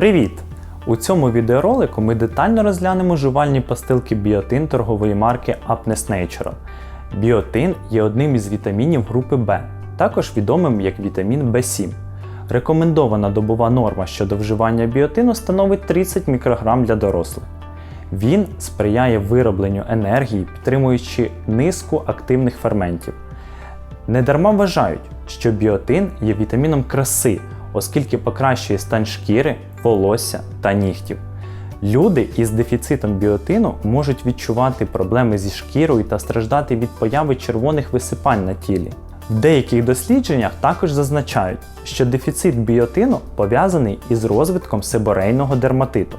Привіт! У цьому відеоролику ми детально розглянемо жувальні пастилки біотин торгової марки Apnes Natural. Біотин є одним із вітамінів групи В, також відомим як вітамін В7. Рекомендована добова норма щодо вживання біотину становить 30 мікрограм для дорослих. Він сприяє виробленню енергії, підтримуючи низку активних ферментів. Недарма вважають, що біотин є вітаміном краси, оскільки покращує стан шкіри, волосся та нігтів. Люди із дефіцитом біотину можуть відчувати проблеми зі шкірою та страждати від появи червоних висипань на тілі. В деяких дослідженнях також зазначають, що дефіцит біотину пов'язаний із розвитком сиборейного дерматиту.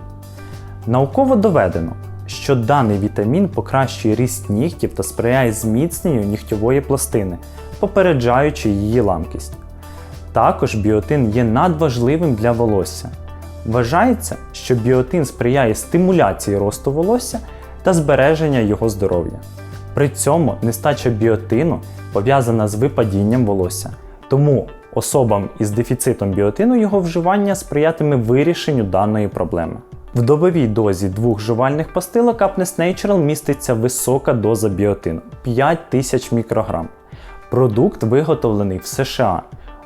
Науково доведено, що даний вітамін покращує ріст нігтів та сприяє зміцненню нігтьової пластини, попереджаючи її ламкість. Також біотин є надважливим для волосся. Вважається, що біотин сприяє стимуляції росту волосся та збереження його здоров'я. При цьому нестача біотину пов'язана з випадінням волосся, тому особам із дефіцитом біотину його вживання сприятиме вирішенню даної проблеми. В добовій дозі двох жувальних пастилок Apnes Natural міститься висока доза біотину 5000 мікрограм. Продукт виготовлений в США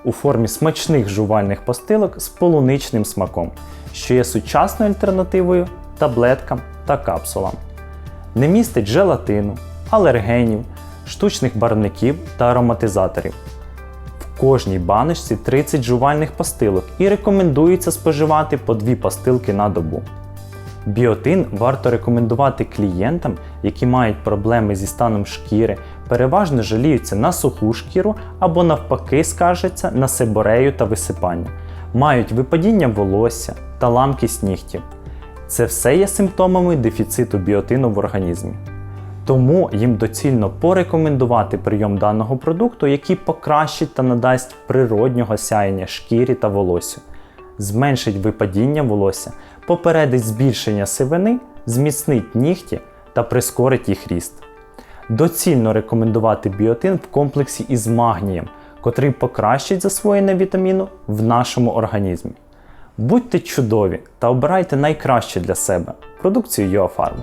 у формі смачних жувальних пастилок з полуничним смаком, що є сучасною альтернативою таблеткам та капсулам. Не містить желатину, алергенів, штучних барвників та ароматизаторів. В кожній баночці 30 жувальних пастилок і рекомендується споживати по 2 пастилки на добу. Біотин варто рекомендувати клієнтам, які мають проблеми зі станом шкіри, переважно жаліються на суху шкіру або навпаки скаржаться на сиборею та висипання, мають випадіння волосся та ламкість нігтів. Це все є симптомами дефіциту біотину в організмі. Тому їм доцільно порекомендувати прийом даного продукту, який покращить та надасть природнього сяєння шкірі та волосю, зменшить випадіння волосся, попередить збільшення сивини, зміцнить нігті та прискорить їх ріст. Доцільно рекомендувати біотин в комплексі із магнієм, котрий покращить засвоєння вітаміну в нашому організмі. Будьте чудові та обирайте найкраще для себе продукцію ЮАФАРМ.